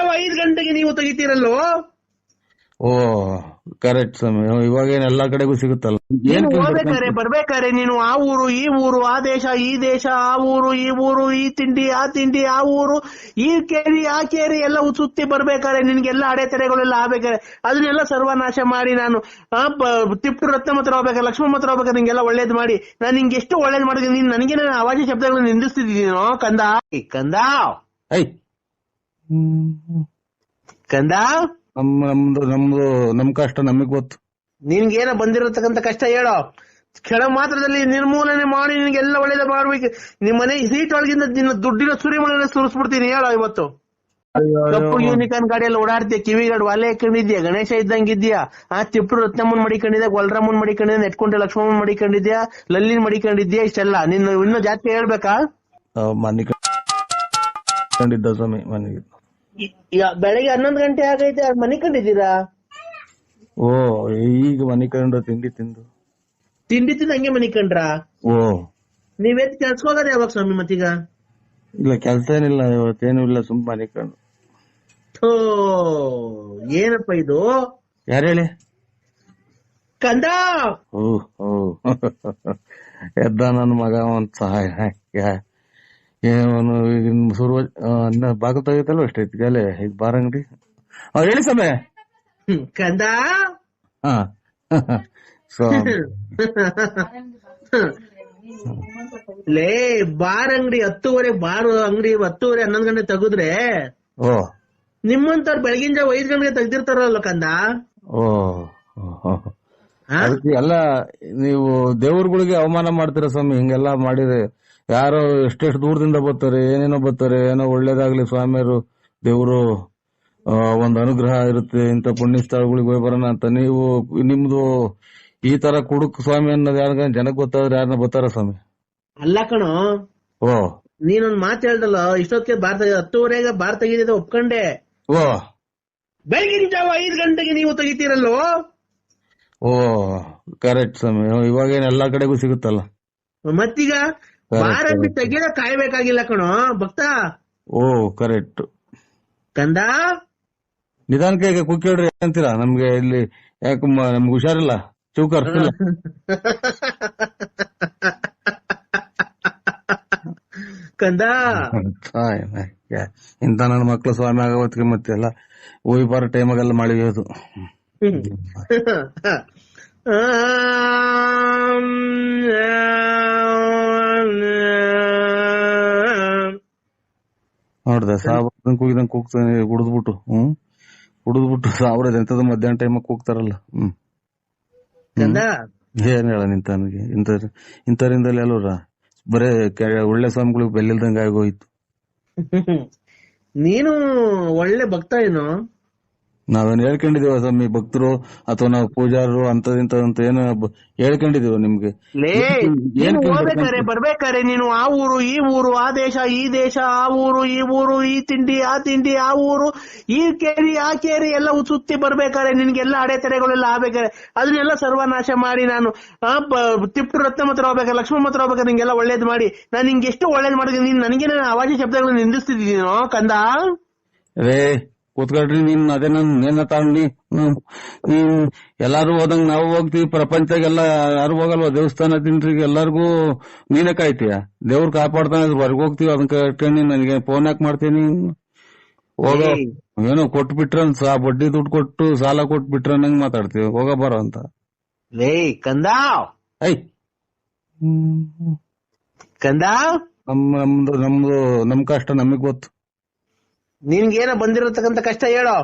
ಜಾವ ಐದು ಗಂಟೆಗೆ ನೀವು ತೆಗಿತೀರಲ್ಲೋ? ಓ ಕರೆಕ್ಟ್ ಸ್ವಾಮಿ. ಇವಾಗ ಏನ್ ಎಲ್ಲಾ ಕಡೆಗೂ ಸಿಗುತ್ತಲ್ಲ? ಏನ್ ನೀನು ಹೋಗ್ಬೇಕಾರೆ ಬರ್ಬೇಕಾರೆ ನೀನು ಆ ಊರು ಈ ಊರು ಆ ದೇಶ ಈ ದೇಶ ಆ ಊರು ಈ ಊರು ಈ ತಿಂಡಿ ಆ ತಿಂಡಿ ಆ ಊರು ಈ ಕೇರಿ ಆ ಕೇರಿ ಎಲ್ಲ ಸುತ್ತಿ ಬರ್ಬೇಕಾರೆ ನಿನ್ಗೆಲ್ಲ ಅಡೆತಡೆಗಳೆಲ್ಲ ಆಗ್ಬೇಕಾರೆ ಅದನ್ನೆಲ್ಲ ಸರ್ವನಾಶ ಮಾಡಿ ನಾನು ತಿಪ್ಪು ರತ್ನ ಮಾತ್ರ ಹೋಗ್ಬೇಕಾರೆ ಲಕ್ಷ್ಮಣ ಮಾತ್ರ ಹೋಗ್ಬೇಕಾರೆ ನಿಂಗೆಲ್ಲ ಒಳ್ಳೇದ್ ಮಾಡಿ. ನಾನು ನಿಂಗೆ ಎಷ್ಟು ಒಳ್ಳೇದ್ ಮಾಡಿದೀನಿ ನೀನ್ ನನಗೆ ನಾನು ಅವಾಜಿ ಶಬ್ದಗಳನ್ನ ನಿಂದಿಸ್ತಿದ್ದೀನೋ ಕಂದ? ಕಂದ? ಐ ಕಂದ? ನಮ್ ನಮ್ದು ನಮ್ದು ನಮ್ ಕಷ್ಟ ನಮಗ್ ಗೊತ್ತು. ನಿನ್ಗೇನ ಬಂದಿರತಕ್ಕಂತ ಕಷ್ಟ ಹೇಳೋ? ಕ್ಷಣ ಮಾತ್ರದಲ್ಲಿ ನಿರ್ಮೂಲನೆ ಮಾಡಿ ನಿನ್ಗೆಲ್ಲ ಒಳ್ಳೇದ ಮಾಡ್ಬೇಕು ನಿಮ್ ಮನೆ ಸೀಟ್ ಒಳಗಿಂದ ನಿನ್ನ ದುಡ್ಡಿನ ಸುರಿಮಳೆ ಸುರಿಸ್ಬಿಡ್ತೀನಿ ಹೇಳೋ ಇವತ್ತು. ಕಪ್ಪು ಯೂನಿಕಾರ್ನ್ ಗಾಡಿಯಲ್ಲಿ ಓಡಾಡ್ತೀಯ ಕಿವಿಗಾಡ್ ಒಲೆ ಹಾಕೊಂಡಿದ್ಯಾ ಗಣೇಶ ಇದ್ದಂಗಿದ್ಯಾ ಆ ತಿಪ್ಪು ರತ್ನಮ್ಮನ್ ಮಡಿಕೊಂಡಿದ್ಯಾ ಗೊಲ್ರಮ್ಮನ್ ಮಡಿಕೊಂಡಿದ್ಯಾ ನೆಟ್ಕೊಂಡೆ ಲಕ್ಷ್ಮಮ್ಮನ್ ಮಡಿಕೊಂಡಿದ್ಯಾ ಲಲ್ಲಿನ್ ಮಡಿಕೊಂಡಿದ್ಯಾ ಇಷ್ಟೆಲ್ಲ. ನಿನ್ನ ಇನ್ನೂ ಜಾತಿ ಹೇಳ್ಬೇಕಾ? ಮನೆ ಸ್ವಾಮಿ ಮನೆಗೆ ಬೆಳಗ್ಗೆ ಹನ್ನೊಂದು ಗಂಟೆ ಆಗೈತೆ ಮನೆ ಕಂಡಿದ್ದೀರಾ ಓ ಈಗ ಮನೆ ಕಂಡ್ರು ತಿಂಡಿ ತಿಂದು. ತಿಂಡಿ ತಿಂದು ಹಂಗೆ ಮನೆ ಕಂಡ್ರಾ ಓ. ನೀವೇತ್ ಕೆಲ್ಸಕ್ಕೆ ಹೋಗೋದು ಯಾವಾಗ ಸ್ವಾಮಿ ಮತ್ತೀಗ? ಇಲ್ಲ ಕೆಲ್ಸ ಏನಿಲ್ಲ ಇವತ್ತೇನು ಇಲ್ಲ ಸುಮ್ ಮನೆ ಕಂಡು ಥೋ ಏನಪ್ಪ ಇದು? ಯಾರು ಹೇಳಿ? ಕಂದ! ಓ ಓ. ಎದ್ದ ನನ್ನ ಮಗ ಒಂದ್ ಸಹಾಯ. ಏನು ಶುರು ಬಾಗಿಲು ತೆಗಿತಲ್ವ ಅಷ್ಟೇ ಅಲ್ಲೇ ಈಗ ಬಾರಂಗಡಿ ಅಂಗಡಿ. ಆ, ಹೇಳಿ ಸಮಯ ಕಂದ? ಹಾ. ಸೊ ಲೇ ಬಾರ್ ಅಂಗಡಿ ಹತ್ತುವರೆ ಬಾರ್ ಅಂಗಡಿ ಹತ್ತುವರೆ ಹನ್ನೊಂದು ಗಂಟೆ ತೆಗೆದ್ರೆ ಓ. ನಿಮ್ಮಂತವ್ರು ಬೆಳಗಿನ ಜಾವ ಐದು ಗಂಟೆಗೆ ತೆಗ್ದಿರ್ತಾರಲ್ಲ ಕಂದ? ಓ. ಹಾ? ಎಲ್ಲ ನೀವು ದೇವ್ರಗಳಿಗೆ ಅವಮಾನ ಮಾಡ್ತೀರ ಸ್ವಾಮಿ? ಹಿಂಗೆಲ್ಲ ಮಾಡಿದ್ರೆ ಯಾರೋ ಎಷ್ಟೆಷ್ಟು ದೂರದಿಂದ ಬರ್ತಾರೆ ಏನೇನೋ ಬರ್ತಾರೆ ಏನೋ ಒಳ್ಳೇದಾಗ್ಲಿ ಸ್ವಾಮಿಯರು ದೇವರು ಒಂದು ಅನುಗ್ರಹ ಇರುತ್ತೆ ಇಂಥ ಪುಣ್ಯ ಸ್ಥಳಗಳಿಗೆ ಹೋಗಿ ಬರೋಣ ಅಂತ. ನೀವು ನಿಮ್ದು ಈ ತರ ಕುಡುಕ್ ಸ್ವಾಮಿ ಅನ್ನೋದು ಯಾರ ಜನಕ್ ಗೊತ್ತಾದ್ರೆ ಯಾರನ್ನ ಬರ್ತಾರ ಸ್ವಾಮಿ? ಅಲ್ಲ ಕಣೋ ಓ. ನೀನೊಂದ್ ಮಾತು ಹೇಳ್ದಲ್ಲ ಇಷ್ಟೊತ್ತಿಗೆ ಭಾರತ ಹತ್ತುವರೆಗೆ ಬಾರ್ ತೆಗಿದಿದೆ ಒಪ್ಕೊಂಡೆ. ಓ. ಬೆಳಗಿನ ಜಾವ ಐದು ಗಂಟೆಗೆ ನೀವು ತೆಗಿತೀರಲ್ವೋ? ಓ ಕರೆಕ್ಟ್ ಸ್ವಾಮಿ. ಇವಾಗ ಏನ್ ಎಲ್ಲಾ ಕಡೆಗೂ ಸಿಗುತ್ತಲ್ಲ? ಮತ್ತೀಗ ಅಂಗಡಿ ತೆಗಿದ ಕಾಯ್ಬೇಕಾಗಿಲ್ಲ ಕಣೋ ಭಕ್ತ. ಓ ಕರೆಕ್ಟ್ ಕಂದ? ನಿಧಾನಕ್ಕೆ ಕುಕ್ಕಿ ಹೊಡ್ರಿ ಅಂತೀರಾ? ನಮ್ಗೆ ಇಲ್ಲಿ ಯಾಕೆ ನಮ್ಗೆ ಹುಷಾರಿಲ್ಲ. ಚೌಕರ್ ಕಂದ? ಇಂತ ನನ್ನ ಮಕ್ಳು ಸ್ವಾಮಿ ಆಗೋತ್ಗೆ ಮತ್ತೆ ಎಲ್ಲ ಹೋಗಿ ಬರೋ ಟೈಮಾಗೆಲ್ಲ ಮಾಡಿಯೋದು ನೋಡ್ದೆ ಸಾವಿರ ಕೂಗಿದಂಗ್ ಕೂಗ್ತಾನೆ ಕುಡಿದ್ಬಿಟ್ಟು ಹ್ಮ್? ಕುಡಿದ್ಬಿಟ್ಟು ಸಾವಿರದ ಎಂತದ ಮಧ್ಯಾಹ್ನ ಟೈಮ್ ಕೂಗ್ತಾರಲ್ಲ ಹ್ಮ್. ಏನ್ ಹೇಳ ನಿಂತನಿಗೆ ಇಂತ ಇಂತರಿಂದಲೇ ಅಲ್ವರ ಬರೇ ಕೆ- ಒಳ್ಳೆ ಸ್ವಾಮಿಗಳಿಗೆ ಬೆಲ್ಲಿಲ್ದಂಗ ಆಗೋಯ್ತು ನೀನು ಒಳ್ಳೆ ಭಕ್ತ ಏನು ನಾವೇನ್ ಹೇಳ್ಕೊಂಡಿದೀವ ಸ್ವಾಮಿ? ಭಕ್ತರು ಅಥವಾ ನಾವು ಪೂಜಾರರು ಅಂತದಿಂತ ಅಂತ ಏನು ಹೇಳ್ಕೊಂಡಿದೀವ ನಿಮ್ಗೆ? ಲೇ ಏನ್ ನೀನು ಹೋಗ್ಬೇಕಾರೆ ಬರ್ಬೇಕಾರೆ ನೀನು ಆ ಊರು ಈ ಊರು ಆ ದೇಶ ಈ ದೇಶ ಆ ಊರು ಈ ಊರು ಈ ತಿಂಡಿ ಆ ತಿಂಡಿ ಆ ಊರು ಈ ಕೇರಿ ಆ ಕೇರಿ ಎಲ್ಲ ಸುತ್ತಿ ಬರ್ಬೇಕಾರೆ ನಿನ್ಗೆಲ್ಲ ಅಡೆತಡೆಗಳೆಲ್ಲ ಆಗ್ಬೇಕಾರೆ. ಅದನ್ನೆಲ್ಲ ಸರ್ವನಾಶ ಮಾಡಿ ನಾನು ತಿಪ್ಪು ರತ್ನ ಮಾತ್ರ ಹೋಗ್ಬೇಕಾರೆ ಲಕ್ಷ್ಮಣ ಮಾತ್ರ ಹೋಗ್ಬೇಕಾರೆ ನಿಂಗೆಲ್ಲ ಒಳ್ಳೇದ್ ಮಾಡಿ. ನಾನು ನಿಂಗೆ ಎಷ್ಟು ಒಳ್ಳೇದ್ ಮಾಡಿದೀನಿ ನೀನ್ ನನಗೆ ನಾನು ಅವಾಜಿ ಶಬ್ದಗಳನ್ನ ನಿಂದಿಸ್ತಿದ್ದೀನೋ ಕಂದ? ರೇ ಕೂತ್ಕೊಳ್ರಿ ನೀನ್ ಅದೇ ನನ್ ನೇನ ತಗೊಂಡಿ ನೀನ್ ಎಲ್ಲಾರು ಹೋದಂಗ್ ನಾವು ಹೋಗ್ತೀವಿ ಪ್ರಪಂಚದಾಗೆಲ್ಲ ಯಾರು ಹೋಗಲ್ವಾ? ದೇವಸ್ಥಾನ ತಿನ್ರಿ ಎಲ್ಲಾರ್ಗೂ ನೀನೇ ಕಾಯ್ತೀಯ ದೇವ್ರ ಕಾಪಾಡ್ತಾನೆ ಹೊರಗೆ ಹೋಗ್ತೀವಿ ಅದನ್ನ ಕಟ್ಕೊಂಡು ನನಗೆ ಫೋನ್ ಯಾಕೆ ಮಾಡ್ತೀನಿ? ಹೋಗೋ. ಏನೋ ಕೊಟ್ಟು ಬಿಟ್ರ ಸಾ ಬಡ್ಡಿ ದುಡ್ಡು ಕೊಟ್ಟು ಸಾಲ ಕೊಟ್ಟು ಬಿಟ್ರ ನಂಗ್ ಮಾತಾಡ್ತೀವಿ ಹೋಗ ಬರೋ ಅಂತ. ಲೇ ಕಂದ ಐ ಕಂದ ನಮ್ ನಮ್ದು ನಮ್ದು ನಮ್ ಕಷ್ಟ ನಮಗ್ ಗೊತ್ತು. ನಿನ್ಗೇನ ಬಂದಿರತಕ್ಕಂತ ಕಷ್ಟ ಹೇಳೋ?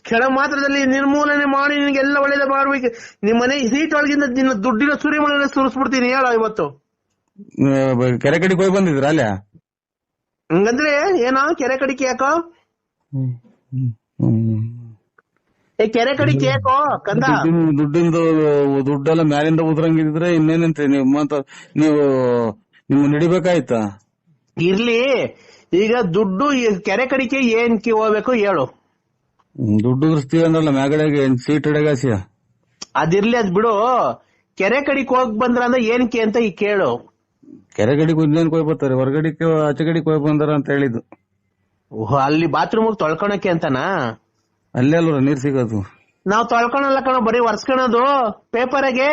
ಕ್ಷಣ ಮಾತ್ರದಲ್ಲಿ ನಿರ್ಮೂಲನೆ ಮಾಡಿ ನಿನ್ಗೆಲ್ಲ ಒಳ್ಳೇದ ಮಾಡ್ಬೇಕು ನಿಮ್ ಮನೆ ಸೀಟ್ ಒಳಗಿಂದ ನಿನ್ನ ದುಡ್ಡಿನ ಸುರಿಮಳೆ ಸುರಿಸ್ಬಿಡ್ತೀನಿ ಹೇಳೋ ಇವತ್ತು. ಕೆರೆ ಕಡೆಗೆ ಹೋಗಿ ಬಂದಿದ್ರ ಅಲ್ಲ? ಹಂಗಂದ್ರೆ ಏನೋ ಕೆರೆ ಕಡಿಕೆ ಯಾಕೋ ಏ ಕೆರೆ ಕಡಿಕೆ ಕೇಕೋ ಕಂದ? ದುಡ್ಡಿಂದ ದುಡ್ಡೆಲ್ಲ ಮ್ಯಾಲಿಂದ ಉದ್ರಂಗಿದ್ರೆ ಇನ್ನೇನಂತ ನೀವು ಮತ್ತ ನೀವು ನಿಮ್ಮ ನಡಿಬೇಕಾಯ್ತಾ? ಇರ್ಲಿ. ಈಗ ದುಡ್ಡು ಕೆರೆ ಕಡಿಕೆ ಏನ್ ಹೋಗ್ಬೇಕು ಹೇಳು. ದುಡ್ಡು ಅಂದ್ರಲ್ಲ ಮ್ಯಾಗಡೆಗೆ ಸೀಟ್ ಹಿಡಗಾಸಿಯ ಅದಿರ್ಲಿ ಅದ್ ಬಿಡು. ಕೆರೆ ಕಡಿಕ್ ಹೋಗ್ ಬಂದ್ರ ಅಂದ್ರೆ ಏನಕ್ಕೆ ಅಂತ ಈ ಕೇಳು. ಕೆರೆ ಕಡಿಕ್ ಇನ್ನೇನ್ ಕೊಯ್ ಬರ್ತಾರೆ? ಹೊರಗಡಿಗೆ ಆಚೆ ಕಡಿಕ್ ಕೊಯ್ ಬಂದಾರ ಅಂತ ಹೇಳಿದ್ದು. ಓಹ್, ಅಲ್ಲಿ ಬಾತ್ರೂಮ್ ತೊಳ್ಕೊಳಕ್ಕೆ ಅಂತನಾ? ಅಲ್ಲೇ ಅಲ್ವ ನೀರ್ ಸಿಗೋದು. ನಾವ್ ತೊಳ್ಕೊಳಲ್ಲ ಕಣ ಬರೀ ಒರ್ಸ್ಕೊಳೋದು ಪೇಪರ್ಗೆ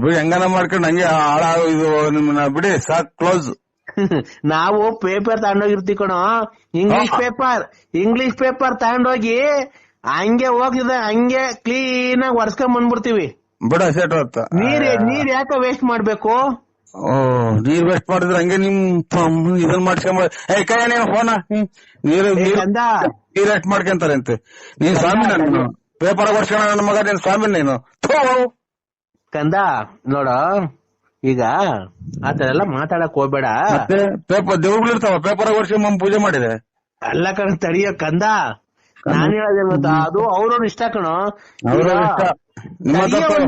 ಬಿಡಿ ಹೆಂಗನ ಮಾಡ್ಕೊಂಡು ಹಂಗೆ ಹಾಳಾಗ ಇದು ನಿಮ್ಮನ್ನ ಬಿಡಿ ಸಾಕ್ ಕ್ಲೋಸ್ ನಾವು ಪೇಪರ್ ತಗೊಂಡೋಗಿರ್ತೀವಿ ಕಣೋ. ಇಂಗ್ಲಿಷ್ ಪೇಪರ್ ಇಂಗ್ಲಿಷ್ ಪೇಪರ್ ತಗೊಂಡೋಗಿ ಹಂಗೆ ಹೋಗಿದ ಹಂಗೆ ಕ್ಲೀನ್ ಆಗಿ ಒರ್ಸ್ಕೊಂಡ್ ಬಂದ್ಬಿಡ್ತೀವಿ. ಬಿಡ ಸೆಟ್ ನೀರ್ ನೀರ್ ಯಾಕೆ ವೇಸ್ಟ್ ಮಾಡ್ಬೇಕು? ನೀರ್ ವೇಸ್ಟ್ ಮಾಡಿದ್ರೆ ಹಂಗೆ ನಿಮ್ ಇದನ್ ಮಾಡ್ಸ್ಕೊಂಡ್ ಏ ಕೈ ಫೋನ ನೀರು ನೀರ್ ವೇಸ್ಟ್ ಮಾಡ್ಕೊಂತಾರೆ ಅಂತೆ ನೀನ್ ಸ್ವಾಮಿ ನಾನು. ಪೇಪರ್ ವರ್ಷ ನನ್ನ ಮಗ ನೀನ್ ಸ್ವಾಮಿ ನೀನು. ಕಂದ ನೋಡ ಈಗ ಆತರ ಎಲ್ಲ ಮಾತಾಡಕ್ ಹೋಗ್ಬೇಡ. ಪೇಪರ್ ದೇವ್ಗಳಿರ್ತಾವ ಇರ್ತಾವ ಪೇಪರ್ ವರ್ಷ ಮಮ್ಮ ಪೂಜೆ ಮಾಡಿದೆ. ಎಲ್ಲ ಕಣ ತಡಿಯೋ ಕಂದ. ನಾನ್ ಹೇಳದೆ ಗೊತ್ತಾ? ಅದು ಅವ್ರವ್ರ ಇಷ್ಟ ಕಣೋ.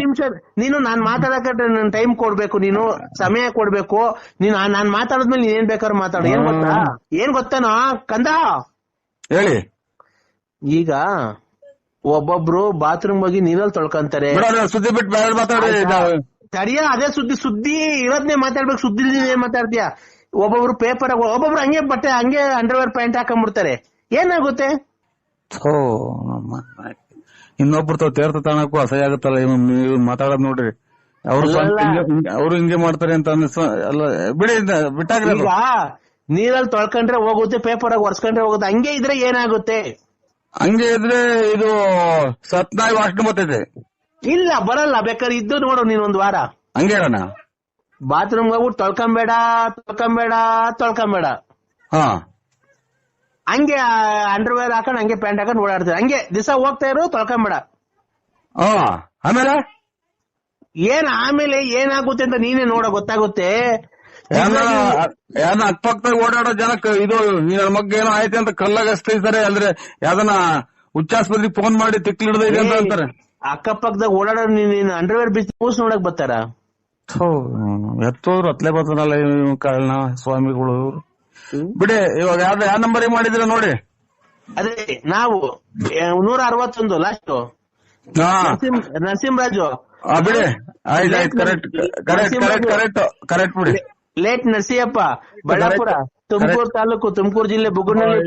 ನಿಮಿಷ ನೀನು ನಾನ್ ಮಾತಾಡಕ ನನ್ ಟೈಮ್ ಕೊಡ್ಬೇಕು ನೀನು ಸಮಯ ಕೊಡ್ಬೇಕು. ನೀನು ನಾನ್ ಮಾತಾಡದ್ಮೇಲೆ ನೀನ್ ಏನ್ ಬೇಕಾದ್ರೂ ಮಾತಾಡು. ಏನ್ ಗೊತ್ತಾ? ಏನ್ ಗೊತ್ತಾನೋ? ಕಂದ. ಹೇಳಿ. ಈಗ ಒಬ್ಬೊಬ್ರು ಬಾತ್ರೂಮ್ ಹೋಗಿ ನೀರಲ್ಲಿ ತೊಳ್ಕೊಂತಾರೆ. ಸರಿಯ ಸುದ್ದಿ ಬಿಟ್ಟು ಬೇರೆ ಮಾತಾಡಿ ನಾವು- ಅದೇ ಸುದ್ದಿ ಸುದ್ದಿ ಇರೋದ್ನೇ ಮಾತಾಡ್ಬೇಕು ಸುದ್ದಿ ಮಾತಾಡ್ತೀಯ? ಒಬ್ಬೊಬ್ರು ಪೇಪರ್ ಒಬ್ಬೊಬ್ರು ಹಂಗೆ ಬಟ್ಟೆ ಹಂಗೆ ಅಂಡರ್ವೇರ್ ಪ್ಯಾಂಟ್ ಹಾಕೊಂಡ್ಬಿಡ್ತಾರೆ ಏನಾಗುತ್ತೆ? ಇನ್ನೊಬ್ರು ತಾವ್ ತೀರ್ಥ ತಾಣಕ್ಕೂ ಅಸಹ್ಯ ಆಗುತ್ತಲ್ಲ ನೀವು ಮಾತಾಡೋದ್ ನೋಡ್ರಿ. ಅವ್ರು ಅವ್ರು ಹಿಂಗೆ ಮಾಡ್ತಾರೆ ಅಂತ ಅನ್ನಿಸ್ ಅಲ್ಲ ಬಿಡಿ ಬಿಟ್ಟಾಗ ಬಿಟ್ಟಾಗ್ರಿ ನೀರಲ್ಲಿ ತೊಳ್ಕೊಂಡ್ರೆ ಹೋಗುತ್ತೆ ಪೇಪರ್ ಆಗಿ ಒರ್ಸ್ಕೊಂಡ್ರೆ ಹೋಗುತ್ತೆ ಹಂಗೆ ಇದ್ರೆ ಏನಾಗುತ್ತೆ? ಹಂಗೆ ಇದ್ರೆ ಇದು ಸತ್ನಾಯಿ ವಾಸನೆ ಬರ್ತೈತೆ ಇಲ್ಲ ಬರಲ್ಲ. ಬೇಕಾದ್ರೆ ಇದ್ದು ನೋಡು ನೀನ್ ಒಂದ್ ವಾರ. ಹಂಗೆ ಹೇಳೋಣ? ಬಾತ್ರೂಮ್ ಹೋಗ್ಬಿಟ್ಟು ತೊಳ್ಕೊಂಬೇಡ ತೊಳ್ಕೊಂಬೇಡ ತೊಳ್ಕೊಂಬೇಡ. ಹಾ. ಹಂಗೆ ಅಂಡರ್ವೇರ್ ಹಾಕೊಂಡ್ ಹಂಗೆ ಪ್ಯಾಂಟ್ ಹಾಕೊಂಡ್ ಓಡಾಡ್ತಾರೆ ಹಂಗೆ ದಿವಸ ಹೋಗ್ತಾ ಇರು ತೊಳ್ಕೊಂಬೇಡ. ಹಾ. ಆಮೇಲೆ? ಏನ್ ಆಮೇಲೆ ಏನಾಗುತ್ತೆ ಅಂತ ನೀನೇ ನೋಡ ಗೊತ್ತಾಗುತ್ತೆ. ಯಾರನ್ನ ಅಕ್ಕಪಕ್ಕದಾಗ ಓಡಾಡೋ ಜನಕ್ಕೆ ಇದು ನಿನ್ನ ಮಗ್ಗ ಮಗ್ ಏನೋ ಆಯ್ತು ಅಂತ ಕಲ್ಲಾಗ ಎಸ್ತೈತಾರೆ ಅಂದ್ರೆ ಯಾವ್ದನ್ನ ಉಚ್ಚಾಸ್ಪತ್ರೆಗೆ ಫೋನ್ ಮಾಡಿ ತಿಕ್ಲಿಡ್ದ ಇದೆ ಅಂತ ಅಂತಾರೆ ಅಕ್ಕಪಕ್ಕದಾಗ ಓಡಾಡೋ ನೀನ್ ಅಂಡರ್ವೇರ್ ಬಿಸಿ ಕೂಸ್ ನೋಡಕ್ ಬರ್ತಾರ? ಎತ್ತೋದ್ರು ಅತ್ಲೆ ಬರ್ತಾನಲ್ಲ ಕಾರಣ ಸ್ವಾಮಿಗಳು. ಬಿಡಿ ಇವಾಗ ಯಾವ್ದು ಯಾವ ನಂಬರ್ ಮಾಡಿದ್ರ ನೋಡಿ? ಅದೇ ನಾವು ನೂರ ಅರವತ್ತೊಂದು ಲಾಸ್ಟ್ ನರಸಿಂಹರಾಜು. ಬಿಡಿ. ಆಯ್ತು ಆಯ್ತು correct correct correct correct correct ಬಿಡಿ. ಲೇಟ್ ನರಸಿಯಪ್ಪ ಬಳ್ಳಾಪುರ ತುಮಕೂರು ತಾಲೂಕು ತುಮಕೂರು ಜಿಲ್ಲೆ ಬುಗುನಲ್ಲಿ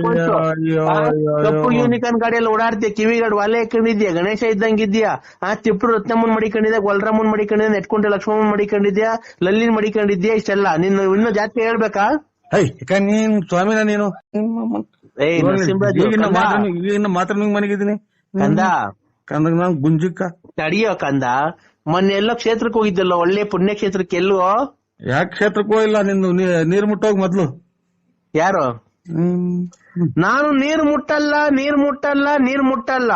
ಕಪ್ಪು. ಯೂನಿಕಾನ್ ಗಾಡಿಯಲ್ಲಿ ಓಡಾಡ್ತೀಯ ಕಿವಿಗಾಡ್ ಒಲೆ ಹಾಕೊಂಡಿದ್ಯಾ ಗಣೇಶ ಇದ್ದಂಗ ಇದ್ಯಾ? ಆ ತಿಪ್ರು ರತ್ನಮ್ಮನ್ ಮಡಿಕೊಂಡಿದ್ಯಾ ಗೊಲ್ರಮ್ಮನ್ ಮಡಿಕೊಂಡಿದ್ಯಾ ನೆಟ್ಕೊಂಡೆ ಲಕ್ಷ್ಮಮ್ಮನ್ ಮಡಿಕೊಂಡಿದ್ಯಾ ಲಲ್ಲಿನ್ ಮಡಿಕೊಂಡಿದ್ಯಾ ಇಷ್ಟೆಲ್ಲ. ನಿನ್ನ ಇನ್ನು ಜಾತಿ ಹೇಳ್ಬೇಕಾ? ನೀನ್ ಸ್ವಾಮಿನ ನೀನು. ಮಾತ್ರ ನಿಂಗ್ ಮನೆಗಿದ್ದೀನಿ. ಕಂದ. ಕಂದ ಗುಂಜಿಕ್ಕ. ತಡಿಯೋ ಕಂದ. ಮೊನ್ನೆ ಎಲ್ಲೋ ಕ್ಷೇತ್ರಕ್ಕೆ ಹೋಗಿದ್ದಲ್ಲ ಒಳ್ಳೆ ಪುಣ್ಯ ಕ್ಷೇತ್ರಕ್ಕೆ ಎಲ್ಲೋ? ಯಾಕೆ ಕ್ಷೇತ್ರಕ್ಕೆ ಹೋಗಿಲ್ಲ ನಿಂದು ನೀರ್ ಮುಟ್ಟೋಗ್ ಮೊದ್ಲು. ಯಾರು? ನಾನು ನೀರ್ ಮುಟ್ಟಲ್ಲ ನೀರ್ ಮುಟ್ಟಲ್ಲ ನೀರ್ ಮುಟ್ಟಲ್ಲ.